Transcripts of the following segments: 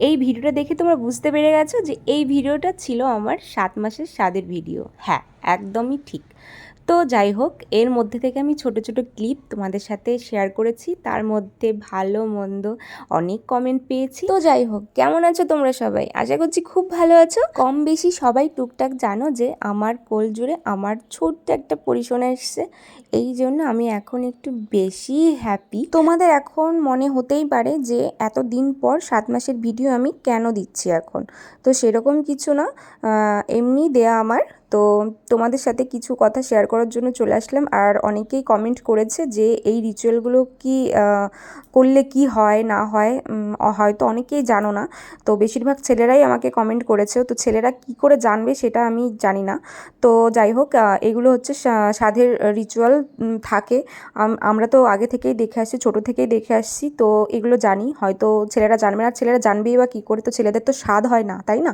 এই ভিডিওটা দেখে তোমরা বুঝতে পেরে গেছো যে এই ভিডিওটা ছিল আমার সাত মাসের স্বাদের ভিডিও। হ্যাঁ একদমই ঠিক। তো যাই হোক, এর মধ্যে থেকে আমি ছোট ছোট ক্লিপ তোমাদের সাথে শেয়ার করেছি। তার মধ্যে ভালো, মন্দ অনেক কমেন্ট পেয়েছি। তো যাই হোক, কেমন আছো তোমরা সবাই? আশা করছি খুব ভালো আছো। কম বেশি সবাই টুকটাক জানো যে আমার কোল জুড়ে আমার ছোট্ট একটা পরিশোনা এসছে। এই জন্য আমি এখন একটু বেশি হ্যাপি তোমাদের এখন মনে হতেই পারে যে এত দিন পর সাত মাসের ভিডিও আমি কেন দিচ্ছি এখন? তো সেরকম কিছু না। এমনি দেয়া আমার তো তোমাদের সাথে কিছু কথা শেয়ার করার জন্য চলে আসলাম। আর অনেকেই কমেন্ট করেছে যে এই রিচুয়ালগুলো কি করলে কি হয়, না হয় হয়তো অনেকেই জানো না। তো বেশিরভাগ ছেলেরাই আমাকে কমেন্ট করেছে। তো ছেলেরা কি করে জানবে সেটা আমি জানি না। তো যাই হোক এগুলো হচ্ছে সাধের রিচুয়াল থাকে। আমরা তো আগে থেকেই দেখে আসছি, ছোট থেকেই দেখে আসছি। তো এগুলো জানি। হয়তো ছেলেরা জানবে না। ছেলেরা জানবেই বা কী করে? তো ছেলেদের তো স্বাদ হয় না, তাই না?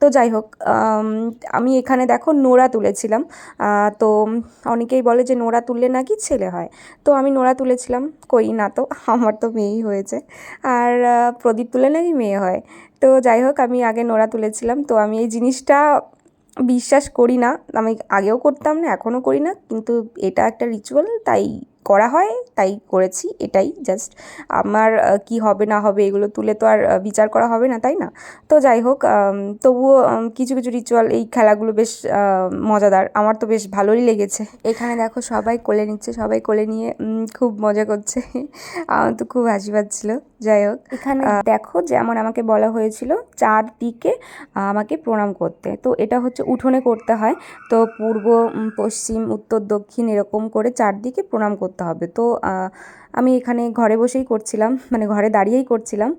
তো যাই হোক আমি এখানে দেখো নোড়া তুলেছিলাম। তো অনেকেই বলে যে নোড়া তুললে নাকি ছেলে হয়। তো আমি নোড়া তুলেছিলাম, কই না তো, আমার তো মেয়েই হয়েছে। আর প্রদীপ তুলে নাকি মেয়ে হয়। তো যাই হোক, আমি আগে নোড়া তুলেছিলাম। তো আমি এই জিনিসটা বিশ্বাস করি না। আমি আগেও করতাম না, এখনও করি না। কিন্তু এটা একটা রিচুয়াল তাই করা হয় তাই করেছি এটাই জাস্ট আমার কি হবে না হবে এগুলো তুলে তো আর বিচার করা হবে না তাই না? তো যাই হোক তবুও কিছু কিছু রিচুয়াল এই খেলাগুলো বেশ মজাদার। আমার তো বেশ ভালোই লেগেছে। এখানে দেখো সবাই কোলে নিচ্ছে সবাই কোলে নিয়ে খুব মজা করছে। আমার তো খুব হাসি পাচ্ছিল যাই হোক। এখানে দেখো যেমন আমাকে বলা হয়েছিল চারদিকে আমাকে প্রণাম করতে। তো এটা হচ্ছে উঠোনে করতে হয়। তো পূর্ব পশ্চিম উত্তর দক্ষিণ এরকম করে চারদিকে প্রণাম করতে হবে। তো আমি এখানে ঘরে বসেই করছিলাম মানে ঘরে দাঁড়িয়েই করছিলাম।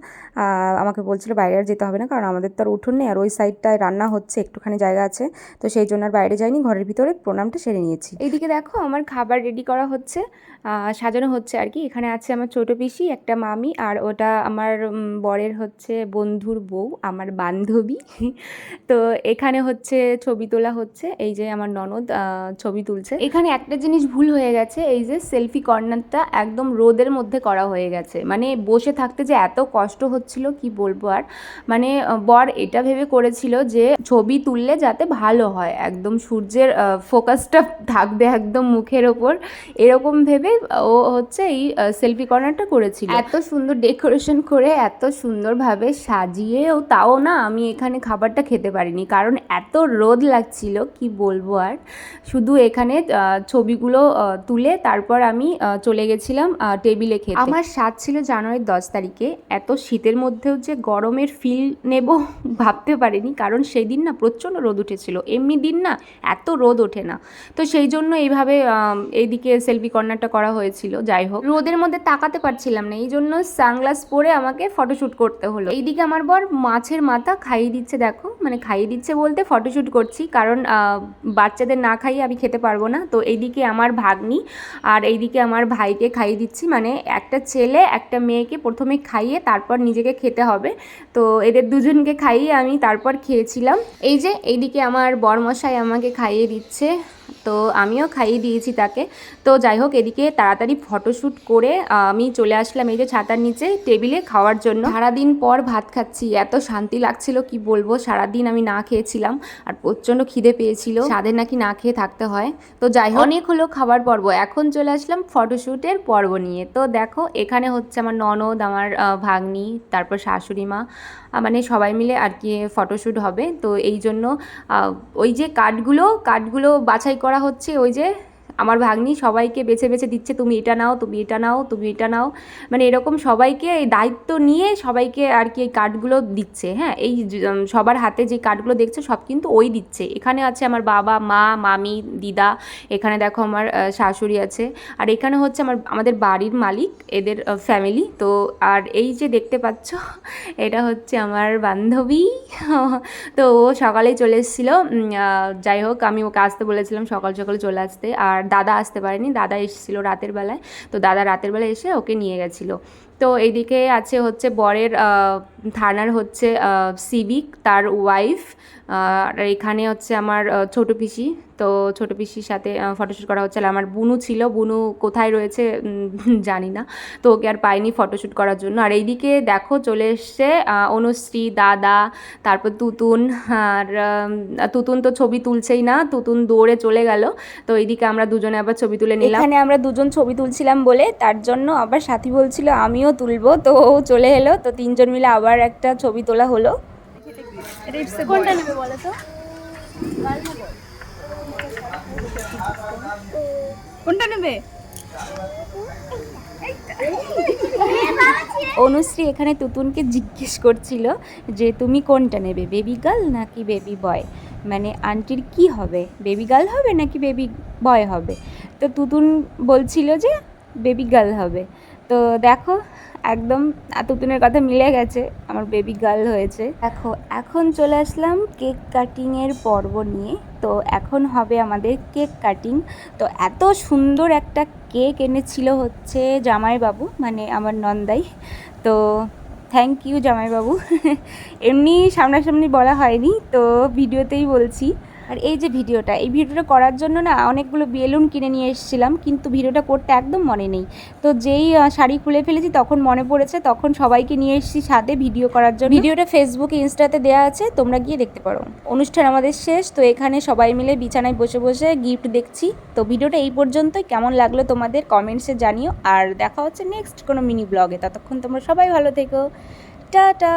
আমাকে বলছিল বাইরে আর যেতে হবে না, কারণ আমাদের তো আর উঠোন নেই, আর ওই সাইডটায় রান্না হচ্ছে, একটুখানি জায়গা আছে। তো সেই জন্য আর বাইরে যাইনি, ঘরের ভিতরে প্রণামটা সেরে নিয়েছি। এইদিকে দেখো, আমার খাবার রেডি করা হচ্ছে সাজানো হচ্ছে আর কি। এখানে আছে আমার ছোটো পিসি, একটা মামি, আর ওটা আমার বরের হচ্ছে বন্ধুর বউ, আমার বান্ধবী। তো এখানে হচ্ছে ছবি তোলা হচ্ছে, এই যে আমার ননদ ছবি তুলছে। এখানে একটা জিনিস ভুল হয়ে গেছে, এই যে সেলফি কর্নারটা একদম রোদের মধ্যে করা হয়ে গেছে। মানে বসে থাকতে যে এত কষ্ট হচ্ছিল, কি বলব আর? মানে বর এটা ভেবে করেছিল যে ছবি তুললে যাতে ভালো হয়। একদম সূর্যের ফোকাসটা থাকবে একদম মুখের ওপর। এরকম ভেবে ও হচ্ছে এই সেলফি কর্নারটা করেছিল। এত সুন্দর ডেকোরেশন করে, এত সুন্দরভাবে সাজিয়েও তাও না আমি এখানে খাবারটা খেতে পারিনি। কারণ এত রোদ লাগছিল, কি বলব আর? শুধু এখানে ছবিগুলো তুলে তারপর আমি চলে গেছিলাম টেবিলে খেতে। আমার স্বাদ ছিল জানুয়ারির দশ তারিখে। এত শীতের মধ্যেও যে গরমের ফিল নেব ভাবতে পারিনি, কারণ সেই দিন না প্রচণ্ড রোদ উঠেছিল। এমনি দিন না এত রোদ ওঠে না। তো সেই জন্য এইভাবে এইদিকে সেলফি কর্নারটা করা হয়েছিল। যাই হোক, রোদের মধ্যে তাকাতে পারছিলাম না। এই জন্য সানগ্লাস পরে আমাকে ফটোশ্যুট করতে হলো। এইদিকে আমার বর মাছের মাথা খাইয়ে দিচ্ছে, দেখো। মানে খাইয়ে দিচ্ছে বলতে ফটোশ্যুট করছি, কারণ বাচ্চাদের না খাইয়ে আমি খেতে পারব না। তো এইদিকে আমার ভাগ্নি আর এইদিকে আমার ভাইকে খাইয়ে দিচ্ছি। মানে একটা ছেলে, একটা মেয়েকে প্রথমে খাইয়ে তারপর নিজেকে খেতে হবে। তো এদের দুজনকে খাইয়ে আমি তারপর খেয়েছিলাম। এই যে, এইদিকে আমার বরমশাই আমাকে খাইয়ে দিচ্ছে। তো আমিও খাইয়ে দিয়েছি তাকে। তো যাই হোক এদিকে তাড়াতাড়ি ফটোশ্যুট করে আমি চলে আসলাম এই যে ছাতার নিচে টেবিলে খাওয়ার জন্য। সারাদিন পর ভাত খাচ্ছি, এত শান্তি লাগছিল, কি বলব? সারাদিন আমি না খেয়েছিলাম আর প্রচণ্ড খিদে পেয়েছিল। সাদের নাকি না খেয়ে থাকতে হয়। তো যাই হোক অনেক হলো খাবার পর্ব। এখন চলে আসলাম ফটোশ্যুটের পর্ব নিয়ে। তো দেখো, এখানে হচ্ছে আমার ননদ, আমার ভাগ্নি, তারপর শাশুড়ি মা মানে সবাই মিলে আর কি ফটোশ্যুট হবে। তো এই জন্য ওই যে কাঠগুলো কাঠগুলো বাছাই করা হচ্ছে ওই যে আমার ভাগ্নি সবাইকে বেছে বেছে দিচ্ছে, তুমি এটা নাও, তুমি এটা নাও, তুমি এটা নাও। মানে এরকম সবাইকে এই দায়িত্ব নিয়ে সবাইকে আর কি এই কার্ডগুলো দিচ্ছে হ্যাঁ? এই সবার হাতে যে কার্ডগুলো দেখছে সব কিন্তু ওই দিচ্ছে। এখানে আছে আমার বাবা, মা, মামি, দিদা, এখানে দেখো আমার শাশুড়ি আছে। আর এখানে হচ্ছে আমার, আমাদের বাড়ির মালিক, এদের ফ্যামিলি তো, আর এই যে দেখতে পাচ্ছ, এটা হচ্ছে আমার বান্ধবী। তো ও সকালেই চলে এসেছিল। যাই হোক, আমি ওকে আসতে বলেছিলাম সকাল সকালে চলে আসতে। আর দাদা আসতে পারেনি, দাদা এসেছিল রাতের বেলায়, তো দাদা রাতের বেলায় এসে ওকে নিয়ে গেছিল। তো এদিকে আছে হচ্ছে বরের থানার হচ্ছে সিভিক, তার ওয়াইফ আর এখানে হচ্ছে আমার ছোট পিসি। তো ছোটো পিসির সাথে ফটোশ্যুট করা হচ্ছে। আমার বুনু ছিল। বুনু কোথায় রয়েছে জানি না। তো ওকে আর পাইনি ফটোশ্যুট করার জন্য। আর এইদিকে দেখো, চলে এসছে অনুশ্রী, দাদা, তারপর তুতুন। আর তুতুন তো ছবি তুলছেই না। তুতুন দৌড়ে চলে গেল। তো এইদিকে আমরা দুজনে আবার ছবি তুলে নিলাম। এখানে আমরা দুজন ছবি তুলছিলাম বলে, তার জন্য আবার সাথী বলছিল, আমিও তুলবো। তো ও চলে এলো তো তিনজন মিলে আবার একটা ছবি তোলা হলো। কোনটা নেবে বলো তো? কোনটা নেবে? অনুশ্রী এখানে তুতুনকে জিজ্ঞেস করছিল যে তুমি কোনটা নেবে বেবি গার্ল নাকি বেবি বয় মানে আন্টির কি হবে বেবি গার্ল হবে নাকি বেবি বয় হবে? তো তুতুন বলছিল যে বেবি গার্ল হবে। তো দেখো, একদম এতদিনের কথা মিলে গেছে, আমার বেবি গার্ল হয়েছে। দেখো, এখন চলে আসলাম কেক কাটিংয়ের পর্ব নিয়ে। তো এখন হবে আমাদের কেক কাটিং তো এত সুন্দর একটা কেক এনেছিল হচ্ছে জামাইবাবু মানে আমার নন্দাই। তো থ্যাংক ইউ জামাইবাবু। এমনি সামনাসামনি বলা হয়নি, তো ভিডিওতেই বলছি। আর এই যে ভিডিওটা, এই ভিডিওটা করার জন্য না অনেকগুলো বেলুন কিনে নিয়ে এসেছিলাম, কিন্তু ভিডিওটা করতে একদম মনে নেই। তো যেই শাড়ি খুলে ফেলেছি তখন মনে পড়েছে, তখন সবাইকে নিয়ে এসেছি সাথে ভিডিও করার জন্য। ভিডিওটা ফেসবুকে ইনস্টাতে দেওয়া আছে, তোমরা গিয়ে দেখতে পারো। অনুষ্ঠান আমাদের শেষ, তো এখানে সবাই মিলে বিছানায় বসে বসে গিফট দেখছি। তো ভিডিওটা এই পর্যন্তই, কেমন লাগল তোমাদের কমেন্টসে জানিও। আর দেখা হচ্ছে নেক্সট কোনো মিনি ব্লগে ততক্ষণ তোমরা সবাই ভালো থেকো। টাটা!